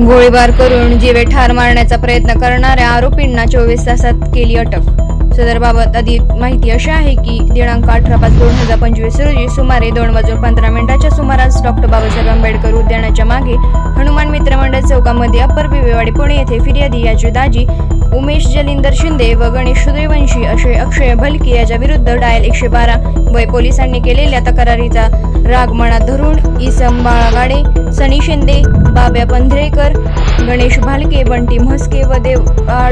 गोळीबार करून जीवे ठार मारण्याचा प्रयत्न करणाऱ्या आरोपींना चोवीस तासात केली अटक. सदरबाबत अधिक माहिती अशी आहे की दिनांक अठरा पाच दोन हजार पंचवीस रोजी सुमारे दोन वाजून पंधरा मिनिटाच्या सुमारास डॉक्टर बाबासाहेब आंबेडकर उद्यानाच्या मागे हनुमान मित्र मंडळ चौकामध्ये अप्पर बिवेवाडी पुणे येथे फिर्यादी याची दाजी उमेश जलिंदर शिंदे व गणेश सूर्यवंशी असे अक्षय भलके याच्या विरुद्ध डायल एकशे बारा वय पोलिसांनी केलेल्या तक्रारीचा राग मनात धरून इसम बाळागाडे सनी शिंदे बाब्या पंधरेकर गणेश भालके बंटी म्हस्के व देव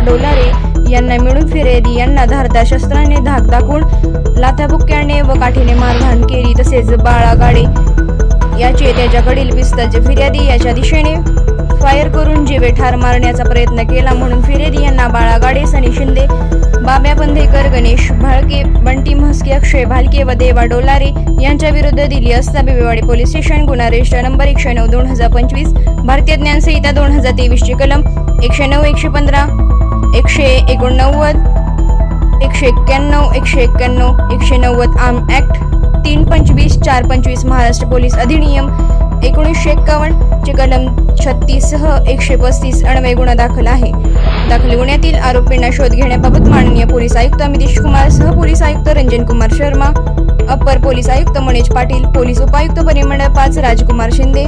डोलारे यांना मिळून फिर्यादी यांना धारदार शस्त्राने धाक दाखवून लाथाबुक्याने व काठीने मारहाण केली. तसेच बाळागाडे याचे त्याच्याकडील पिस्तलचे फिर्यादी याच्या दिशेने फायर करून जीवे ठार मारण्याचा प्रयत्न केला. म्हणून फिर्यादी यांना बाळागाडे सनी शिंदे बाब्या बंधेकर गणेश भाळके बंटी म्हस्के अक्षय भालके व देवा डोलारे यांच्या विरुद्ध दिली असता बिबेवाडी पोलीस स्टेशन गुन्हा रजिस्टर नंबर एकशे नऊ दोन हजार पंचवीस भारतीय ज्ञानसंहिता दोन हजार तेवीसची कलम एकशे नऊ एकशे पंधरा एकशे एकोणनव्वद एकशे एक्क्याण्णव एकशे एक्क्याण्णव एकशे नव्वद. आर्म ॲक्ट तीन पंचवीस चार पंचवीस महाराष्ट्र पोलीस अधिनियम एकोणीसशे एक्कावन्न चे कलम छत्तीससह एकशे पस्तीस अणवे गुन्हा दाखल आहे. दाखल गुन्ह्यातील आरोपींना शोध घेण्याबाबत माननीय पोलीस आयुक्त अमितेश कुमार सह पोलीस आयुक्त रंजन कुमार शर्मा अप्पर पोलीस आयुक्त मनेश पाटील पोलीस उपायुक्त परिमंडळ पाच राजकुमार शिंदे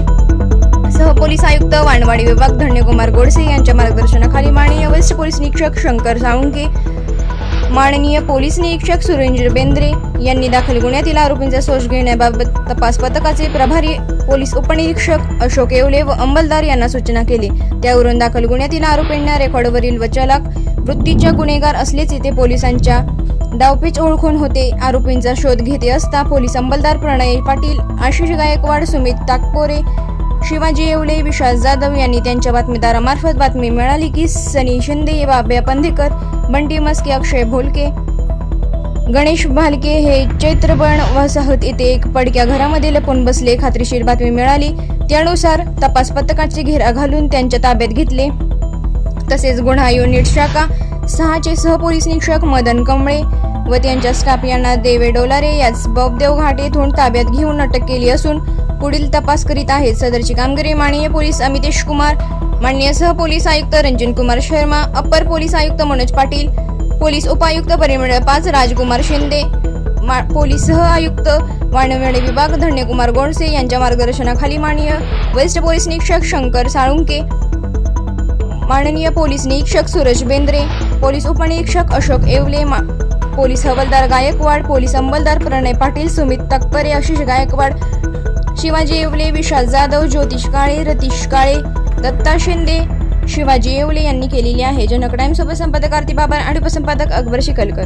सहपोलीस आयुक्त वाणवाडी विभाग धन्यकुमार गोडसे यांच्या मार्गदर्शनाखाली माननीय वेस्ट पोलीस निरीक्षक शंकर साळुंके माननीय पोलीस निरीक्षक सुरेंद्र बेंद्रे यांनी दाखल गुन्ह्यातील आरोपींचा शोध घेण्याबाबत तपास पथकाचे प्रभारी पोलीस उपनिरीक्षक अशोक येवले व अंमलदार यांना सूचना केली. त्यावरून दाखल गुन्ह्यातील आरोपींना रेकॉर्डवरील वचालक वृत्तीच्या गुन्हेगार असल्याचे ते पोलिसांच्या डावपेच ओळखून होते. आरोपींचा शोध घेते असता पोलीस अंमलदार प्रणय पाटील आशिष गायकवाड सुमित ताकपोरे शिवाजी येवले विशाल जाधव यांनी त्यांच्या बातमीदारामार्फत बातमी मिळाली की सनी शिंदे बाब्या पंधेकर बंटी मस्के अक्षय भोलके गणेश भालके हे चैत्रबण वसाहत येथे एक पडक्या घरामध्ये लपून बसले. खात्रीशीर बातमी मिळाली. त्यानुसार तपास पथकाची घेरा घालून त्यांच्या ताब्यात घेतले. तसेच गुन्हा युनिट शाखा सहाचे सहपोलीस निरीक्षक मदन कमळे व त्यांच्या स्टाफ यांना देवे डोलारे याच बबदेव घाट येथून ताब्यात घेऊन अटक केली असून पुढील तपास करीत आहेत. सदरची कामगिरी माननीय पोलीस अमितेश कुमार माननीय सहपोलीस आयुक्त रंजन कुमार शर्मा अप्पर पोलीस आयुक्त मनोज पाटील पोलीस उपायुक्त परिमंडळ पाच राजकुमार शिंदे पोलीस सह आयुक्त वाणवेळे विभाग धन्यकुमार गोडसे यांच्या मार्गदर्शनाखाली माननीय वेस्ट पोलीस निरीक्षक शंकर साळुंके माननीय पोलीस निरीक्षक सूरज बेंद्रे पोलीस उपनिरीक्षक अशोक येवले पोलीस हवलदार गायकवाड पोलीस अंमलदार प्रणय पाटील सुमित तक्करे आशिष गायकवाड शिवाजी येवले विशाल जाधव ज्योतिष काळे रतीश काळे दत्ता शिंदे शिवाजी येवले यांनी केलेली आहे. जनक टाइम्स संपादक आरती बाबर आणि उपसंपादक अकबर शिकलकर.